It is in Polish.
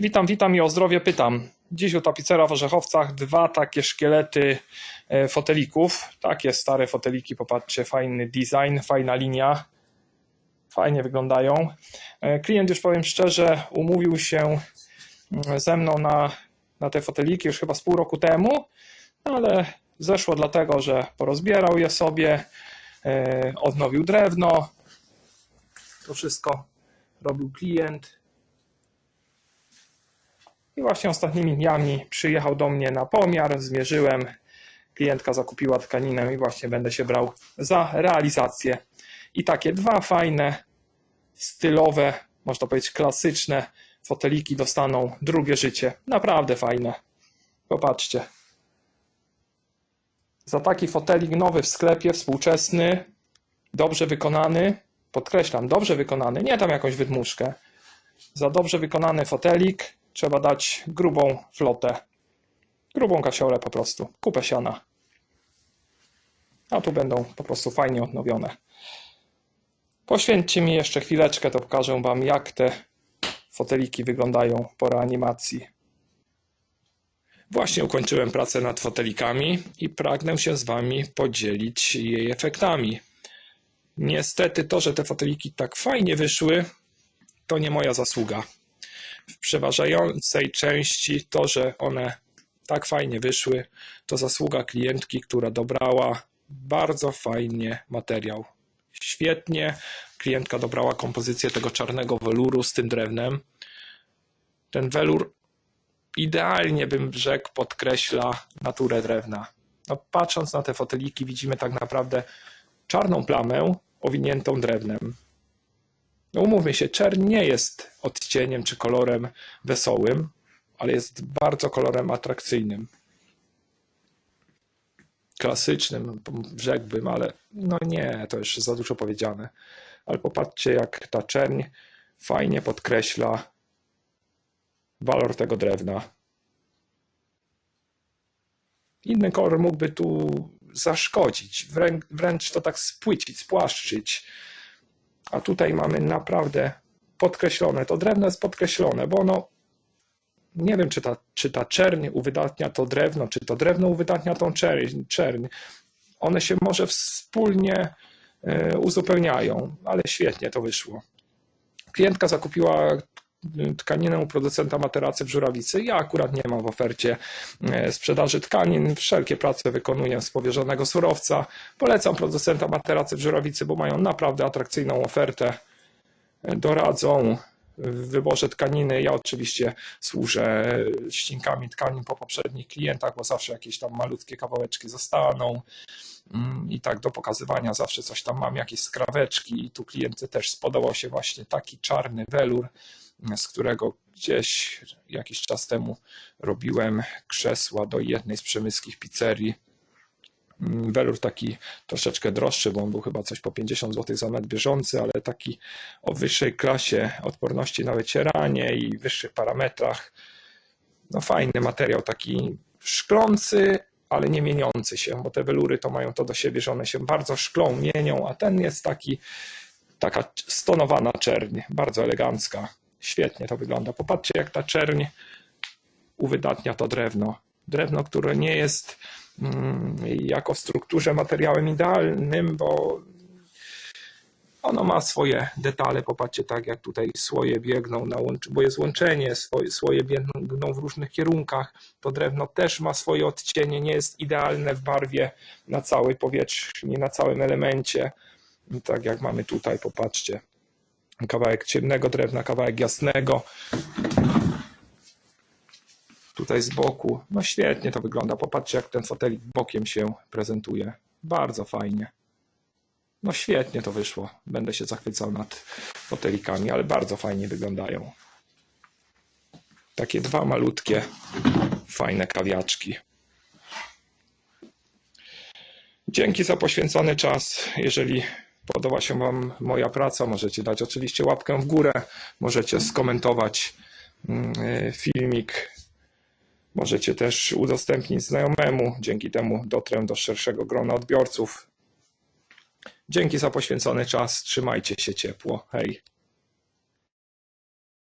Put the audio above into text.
Witam, witam i o zdrowie pytam. Dziś u tapicera w Orzechowcach dwa takie szkielety e, fotelików. Takie stare foteliki, popatrzcie, fajny design, fajna linia. Fajnie wyglądają. E, Klient już powiem szczerze, umówił się mm, ze mną na, na te foteliki już chyba z pół roku temu, ale zeszło dlatego, że porozbierał je sobie, e, odnowił drewno. To wszystko robił klient. I właśnie ostatnimi dniami przyjechał do mnie na pomiar, zmierzyłem. Klientka zakupiła tkaninę i właśnie będę się brał za realizację. I takie dwa fajne, stylowe, można powiedzieć klasyczne foteliki dostaną drugie życie. Naprawdę fajne. Popatrzcie. Za taki fotelik nowy w sklepie, współczesny, dobrze wykonany, podkreślam, dobrze wykonany, nie tam jakąś wydmuszkę. Za dobrze wykonany fotelik trzeba dać grubą flotę. Grubą kasiolę po prostu. Kupę siana. A tu będą po prostu fajnie odnowione. Poświęćcie mi jeszcze chwileczkę, to pokażę Wam, jak te foteliki wyglądają po reanimacji. Właśnie ukończyłem pracę nad fotelikami i pragnę się z Wami podzielić jej efektami. Niestety to, że te foteliki tak fajnie wyszły, to nie moja zasługa. W przeważającej części to, że one tak fajnie wyszły, to zasługa klientki, która dobrała bardzo fajnie materiał. Świetnie klientka dobrała kompozycję tego czarnego weluru z tym drewnem. Ten welur idealnie bym rzekł podkreśla naturę drewna. No, patrząc na te foteliki widzimy tak naprawdę czarną plamę owiniętą drewnem. No umówmy się, czerń nie jest odcieniem czy kolorem wesołym, ale jest bardzo kolorem atrakcyjnym. Klasycznym, rzekłbym, ale no nie, to już za dużo powiedziane. Ale popatrzcie, jak ta czerń fajnie podkreśla walor tego drewna. Inny kolor mógłby tu zaszkodzić, wręcz, wręcz to tak spłycić, spłaszczyć. A tutaj mamy naprawdę podkreślone. To drewno jest podkreślone, bo ono nie wiem, czy ta, czy ta czerń uwydatnia to drewno, czy to drewno uwydatnia tą czerń. czerń. One się może wspólnie e, uzupełniają, ale świetnie to wyszło. Klientka zakupiła tkaninę u producenta materacy w Żurawicy. Ja akurat nie mam w ofercie e, sprzedaży tkanin. Wszelkie prace wykonuję z powierzonego surowca. Polecam producenta materacy w Żurawicy, bo mają naprawdę atrakcyjną ofertę. E, doradzą w wyborze tkaniny. Ja oczywiście służę ścinkami tkanin po poprzednich klientach, bo zawsze jakieś tam malutkie kawałeczki zostaną. Mm, I tak do pokazywania zawsze coś tam mam, jakieś skraweczki. I tu klientce też spodobał się właśnie taki czarny welur z którego gdzieś jakiś czas temu robiłem krzesła do jednej z przemyskich pizzerii. Welur taki troszeczkę droższy, bo on był chyba coś po 50 zł za metr bieżący, ale taki o wyższej klasie odporności na wycieranie i wyższych parametrach. No fajny materiał, taki szklący, ale nie mieniący się, bo te welury to mają to do siebie, że one się bardzo szklą, mienią, a ten jest taki, taka stonowana czerń, bardzo elegancka. Świetnie to wygląda. Popatrzcie, jak ta czerń uwydatnia to drewno. Drewno, które nie jest mm, jako w strukturze materiałem idealnym, bo ono ma swoje detale. Popatrzcie, tak jak tutaj słoje biegną, na łącz... bo jest łączenie, swoje, słoje biegną w różnych kierunkach. To drewno też ma swoje odcienie, nie jest idealne w barwie na całej powierzchni, na całym elemencie. Tak jak mamy tutaj, popatrzcie kawałek ciemnego drewna, kawałek jasnego. Tutaj z boku. No świetnie to wygląda. Popatrzcie, jak ten fotelik bokiem się prezentuje. Bardzo fajnie. No świetnie to wyszło. Będę się zachwycał nad fotelikami, ale bardzo fajnie wyglądają. Takie dwa malutkie, fajne kawiaczki. Dzięki za poświęcony czas. Jeżeli podoba się Wam moja praca, możecie dać oczywiście łapkę w górę, możecie skomentować mm, e, filmik, możecie też udostępnić znajomemu, dzięki temu dotrę do szerszego grona odbiorców. Dzięki za poświęcony czas, trzymajcie się ciepło, hej.